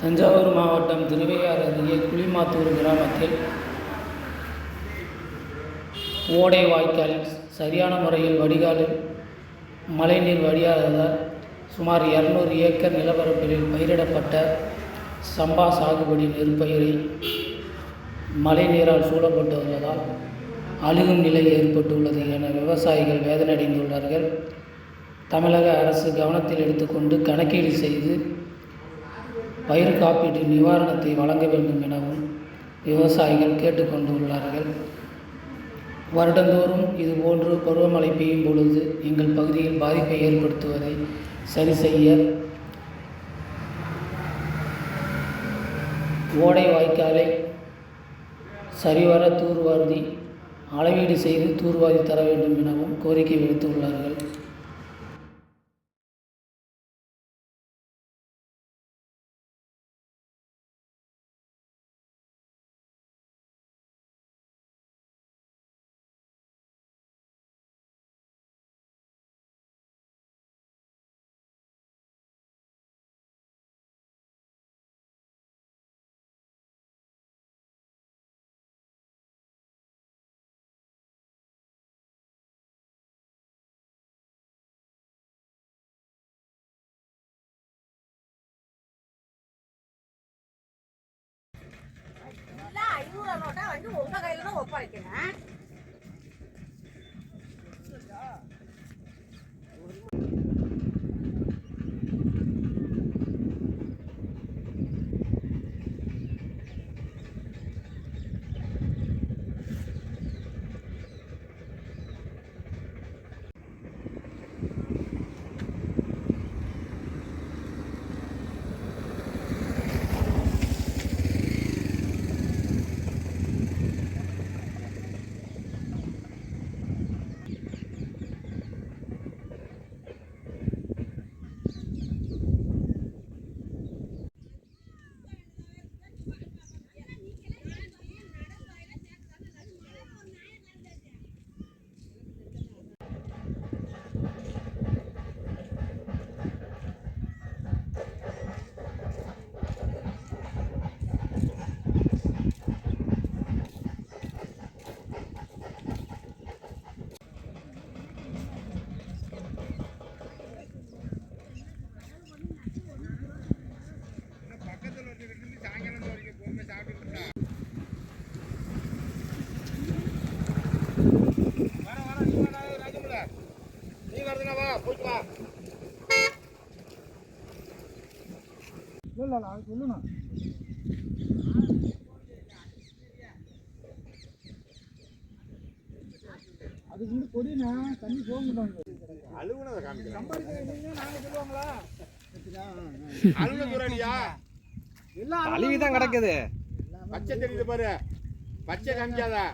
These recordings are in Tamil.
தஞ்சாவூர் மாவட்டம் திருவையாறு அருகே குளிமாத்தூர் கிராமத்தில் ஓடை வாய்க்கால் சரியான முறையில் வடிகாலில் மழைநீர் வடியாததால் சுமார் இரநூறு ஏக்கர் நிலப்பரப்பில் பயிரிடப்பட்ட சம்பா சாகுபடி நெற்பயிரை மழைநீரால் சூழப்பட்டு வருவதால் அழுகும் நிலை ஏற்பட்டுள்ளது என விவசாயிகள் வேதனையடைந்துள்ளார்கள். தமிழக அரசு கவனத்தில் எடுத்துக்கொண்டு கணக்கீடு செய்து பயிர் காப்பீட்டு நிவாரணத்தை வழங்க வேண்டும் எனவும் விவசாயிகள் கேட்டுக்கொண்டுள்ளார்கள். வருடந்தோறும் இதுபோன்று பருவமழை பெய்யும் பொழுது எங்கள் பகுதியில் பாதிப்பை ஏற்படுத்துவதை சரி செய்ய ஓடை வாய்க்காலை சரிவர தூர்வாரி அளவீடு செய்து தூர்வாரி தர வேண்டும் எனவும் கோரிக்கை விடுத்துள்ளார்கள். நோட்டை வந்து உங்க கையில தான் ஒப்படைக்கிறேன். இல்லை சொல்லணும் அதுக்கு வந்து கொடினா தண்ணி போக மாட்டாங்க அழுகுனதை காமிக்கிறேன் சம்பாதிக்கிறீங்க நாங்கள் சொல்லுவாங்களா அழுகுன துறடியா எல்லாம் அழுவி தான் கிடக்குது. பச்சை தெரியுது பாரு. பச்சை காமிக்காதா.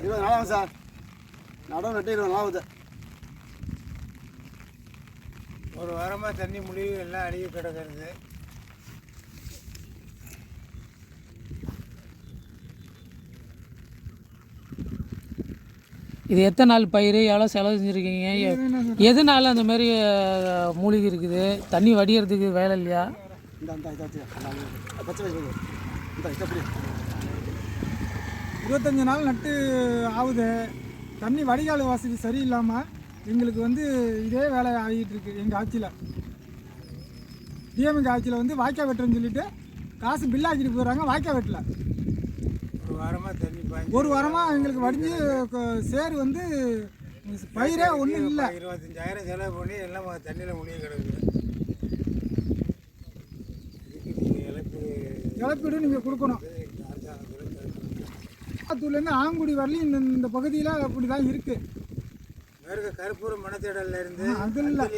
இருபது நாளாகும் சார். நடவு நட்டு இருபது நாளாகுது. ஒரு வாரமாக தண்ணி முடிவு எல்லாம் அழுகி கிடக்கிறது. இது எத்தனை நாள் பயிர்? எவ்வளோ செலவு செஞ்சுருக்கீங்க? எதனால அந்த மாதிரி மூலிகை இருக்குது? தண்ணி வடிகிறதுக்கு வேலை இல்லையா? இருபத்தஞ்சி நாள் நட்டு ஆகுது. தண்ணி வடிகால் வசதி சரியில்லாமல் எங்களுக்கு வந்து இதே வேலை ஆகிட்டு இருக்கு எங்கள் ஆட்சியில். டிஎம்கே ஆட்சியில் வந்து வாய்க்கா வெட்டுறேன்னு சொல்லிட்டு காசு பில்லாக்கிட்டு போயிடுறாங்க வாய்க்கா வெட்டல. ஒரு வாரமாக தண்ணி ஒரு வாரமாக எங்களுக்கு வடிஞ்சு சேறு வந்து பயிரே ஒன்றும் இல்லை. இருபத்தஞ்சாயிரம் செலவு பண்ணி எல்லாம் தண்ணியில் முடிய கிடக்குது. இழப்பீடு நீங்கள் கொடுக்கணும். ஆத்தூர்லேருந்து ஆங்குடி வரலையும் இந்த இந்த பகுதியில் அப்படி தான் இருக்குது மேற்கு கருப்பூர் இல்ல.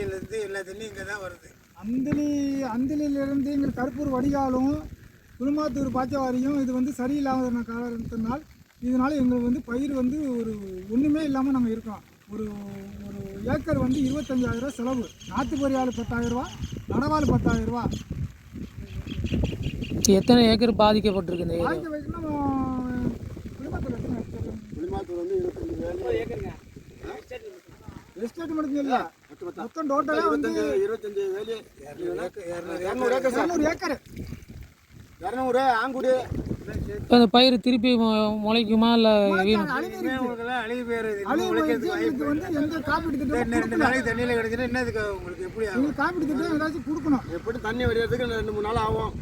இருந்து எல்லா தண்ணியும் இங்கே தான் வருது. அந்திலி அந்திலிருந்து எங்கள் கருப்பூர் வடிகாலும் குருமாத்தூர் பாச்சவாரியும் இது வந்து சரியில்லாத காரணத்தினால் இதனால் எங்களுக்கு வந்து பயிர் வந்து ஒரு ஒன்றுமே இல்லாமல் நாங்கள் இருக்கோம். ஒரு ஒரு ஏக்கர் வந்து இருபத்தஞ்சாயிரம் செலவு. நாற்று பொரியாள் பத்தாயிரரூவா நடவாள் பத்தாயிரரூவா எத்தனை ஏக்கர் பாதிக்கப்பட்டிருக்கு இந்த ஏரியா? வாங்கி வைக்கணும் குடும்பத்தில் எத்தனை hectare? புளிமாத்தூர் வந்து இருபத்தஞ்சு வேலி எஸ்டேட் மட்டும் இல்லை மொத்தம் டோட்டலாக வந்து இருபத்தஞ்சு வேலி. இரநூறு ஏக்கர் இரநூறு ஏக்கர். இரநூறு ஆங்குடி. இப்போ அந்த பயிர் திருப்பி மு- முளைக்குமா இல்லை உங்களுக்கெல்லாம் அழிவு போயிருது எந்த காப்பீடு திட்டம் இன்னும் ரெண்டு நாளைக்கு தண்ணியில் கிடச்சுன்னா என்னதுக்கு உங்களுக்கு எப்படி ஆகும்? எங்களுக்கு காப்பீடு திட்டம் ஏதாச்சும் கொடுக்கணும். எப்படி தண்ணி வடிகிறதுக்கு ரெண்டு மூணு நாள் ஆகும்.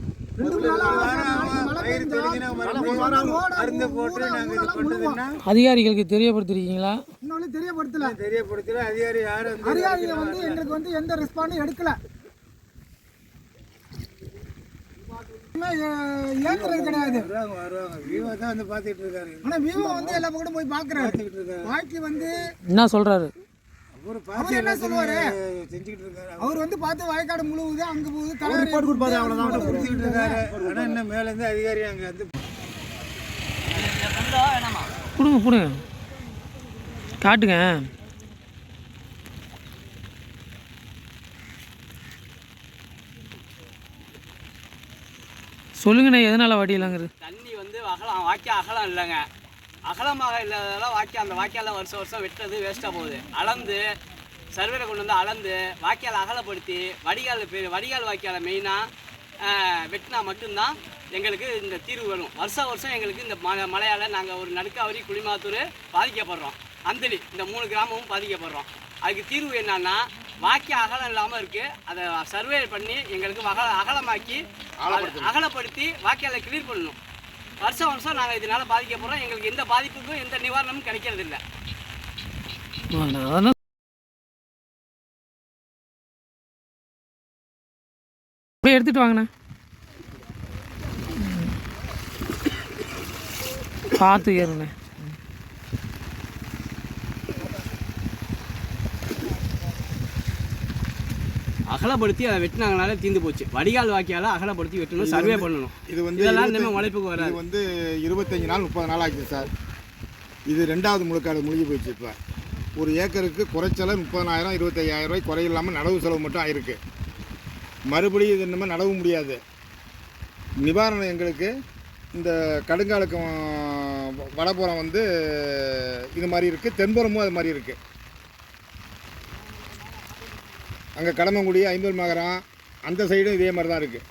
அதிகாரிகளுக்கு தெரியப்படுத்திருக்கீங்களா? இன்னொன்னு தெரியப்படுத்தல. தெரியப்படுத்தல. அதிகாரி யாரும் வந்து அதிகாரிகள் வந்து எங்களுக்கு வந்து எந்த ரெஸ்பாண்டும் எடுக்கல. ஏத்துறது கிடையாது. விவோ தான் வந்து பார்த்துட்டு இருக்காரு. ஆனா விவோ வந்து எல்லா பக்கமும் போய் பாக்குறாரு பாக்கி வந்து என்ன சொல்கிறாரு அவரு என்ன சொல்லுவாரு? எல்லாத்தையும் செஞ்சுக்கிட்டு இருக்காரு. அவர் வந்து பார்த்து வயக்காடு முழுவுது அங்க போகுது தலைவர் அவ்வளோதான் கொடுத்துக்கிட்டு இருக்காரு. ஆனால் இன்னும் மேலேருந்து அதிகாரி அங்கே வந்து கொடுங்க கொடுங்க. காட்டுங்க. சொல்லுங்கண்ணே எதனால் வடியலாங்கிறது தண்ணி வந்து அகலம் வாய்க்கால் அகலம் இல்லைங்க. அகலமாக இல்லாததால் வாய்க்கால் அந்த வாய்க்காலில் வருஷம் வருஷம் வெட்டுறது வேஸ்ட்டாக போகுது. அளந்து சர்வேரை கொண்டு வந்து அளந்து வாய்க்கால் அகலப்படுத்தி வடிகால் பெரு வடிகால் வாய்க்காலை மெயினாக வெட்டினா மட்டும்தான் எங்களுக்கு இந்த தீர்வு வரும். வருஷம் வருஷம் எங்களுக்கு இந்த ம மழையால் நாங்கள் ஒரு நடுக்காவரி குளிமாத்தூர் பாதிக்கப்படுறோம். அந்தளி இந்த மூணு கிராமமும் பாதிக்கப்படுறோம். அதுக்கு தீர்வு என்னன்னா வாக்கிய அகலம் இல்லாமல் இருக்குது அதை சர்வே பண்ணி எங்களுக்கு அகல அகலமாக்கி அகலப்படுத்தி வாக்கியால கிளியர் பண்ணணும். வருஷம் வருஷம் நாங்கள் இதனால பாதிக்கப்படுறோம். எங்களுக்கு எந்த பாதிப்புக்கும் எந்த நிவாரணமும் கிடைக்கிறது இல்லை எடுத்துட்டு வாங்கண்ணே. பார்த்து ஏறுண்ணே அகலப்படுத்தி அதை வெட்டினாங்கனால தீர்ந்து போச்சு. வடிகால் வாக்கியால அகலப்படுத்தி வெட்டணும் சர்வே பண்ணணும். இது வந்து இதெல்லாம் இனிமேல் உழைப்புக்கு வராது. இது வந்து இருபத்தஞ்சி நாள் முப்பது நாள் ஆகுது சார். இது ரெண்டாவது முழுக்காடு முழுகி போயிடுச்சு இப்போ. ஒரு ஏக்கருக்கு குறைச்சல முப்பதனாயிரம் இருபத்தையாயிரம் ரூபாய் குறை இல்லாமல் நடவு செலவு மட்டும் ஆயிருக்கு. மறுபடியும் இது இன்னுமே நடவு முடியாது. நிவாரணம் எங்களுக்கு இந்த கடுங்காலுக்கும் வடபுறம் வந்து இது மாதிரி இருக்குது தென்புறமும் அது மாதிரி இருக்குது அங்கே கடமங்குடி ஐம்பது மகரம் அந்த சைடும் இதே மாதிரி தான் இருக்குது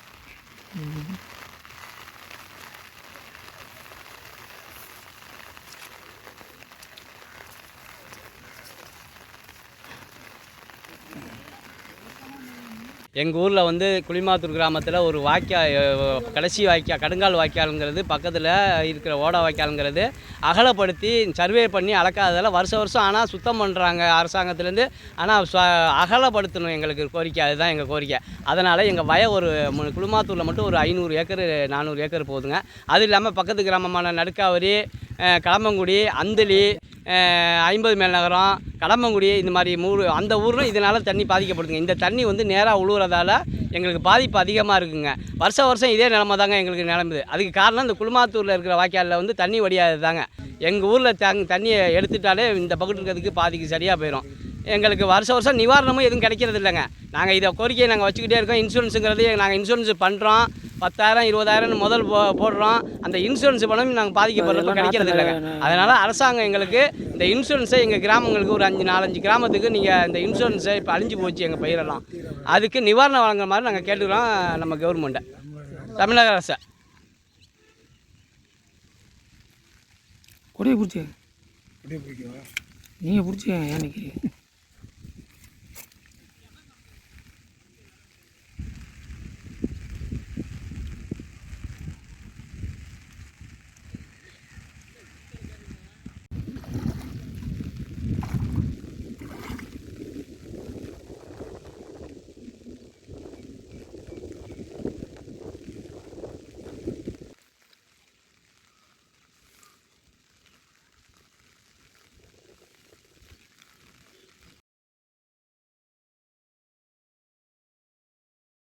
எங்கள் ஊரில் வந்து குளிமாத்தூர் கிராமத்தில் ஒரு வாய்க்கா கடைசி வாய்க்கா கடுங்கால் வாய்க்காலுங்கிறது பக்கத்தில் இருக்கிற ஓடா வாய்க்காலுங்கிறது அகலப்படுத்தி சர்வே பண்ணி அளக்காததால் வருஷம் வருஷம் ஆனால் சுத்தம் பண்ணுறாங்க அரசாங்கத்துலேருந்து. ஆனால் ச- அகலப்படுத்தணும் எங்களுக்கு கோரிக்கை. அதுதான் எங்கள் கோரிக்கை. அதனால் எங்கள் வய ஒரு குளிமாத்தூரில் மட்டும் ஒரு ஐநூறு ஏக்கர் நானூறு ஏக்கர் போகுதுங்க அது இல்லாமல் பக்கத்து கிராமமான நடுக்காவரி களமங்குடி களம்பங்குடி அந்தளி ஐம்பது மேல் நகரம் கடம்பங்குடி இந்த மாதிரி மூணு அந்த ஊரும் இதனால் தண்ணி பாதிக்கப்படுதுங்க. இந்த தண்ணி வந்து நேராக உழுவுறதால எங்களுக்கு பாதிப்பு அதிகமாக இருக்குங்க. வருஷம் வருஷம் இதே நிலமை தாங்க எங்களுக்கு நிலம்புது. அதுக்கு காரணம் இந்த குளுமாத்தூரில் இருக்கிற வாய்க்காலில் வந்து தண்ணி வடியாது தாங்க எங்கள் ஊரில் தங் தண்ணியை எடுத்துட்டாலே இந்த பக்கத்து இருக்கிறதுக்கு பாதிக்கு சரியாக போயிடும் எங்களுக்கு வருஷம் வருஷம் நிவாரணமும் எதுவும் கிடைக்கிறது இல்லைங்க. நாங்கள் இதை கோரிக்கையை நாங்கள் வச்சுக்கிட்டே இருக்கோம். இன்சூரன்ஸுங்கிறது நாங்கள் இன்சூரன்ஸ் பண்ணுறோம் பத்தாயிரம் இருபதாயிரம்னு முதல் போ போடுறோம். அந்த இன்சூரன்ஸ் பணம் நாங்கள் பாதிக்கப்படுறப்ப அதெல்லாம் கிடைக்கிறது இல்லைங்க. அதனால் அரசாங்கம் எங்களுக்கு இந்த இன்சூரன்ஸை எங்கள் கிராமங்களுக்கு ஒரு அஞ்சு நாலஞ்சு கிராமத்துக்கு நீங்கள் இந்த இன்சூரன்ஸை இப்போ அழிஞ்சு போச்சு எங்கள் பயிரெல்லாம். அதுக்கு நிவாரணம் வழங்குற மாதிரி நாங்கள் கேட்டுக்கிறோம் நம்ம கவர்மெண்ட்டை தமிழக அரசை. கொடியை பிடிச்சி நீங்கள் ஏன் நிற்கிறீங்க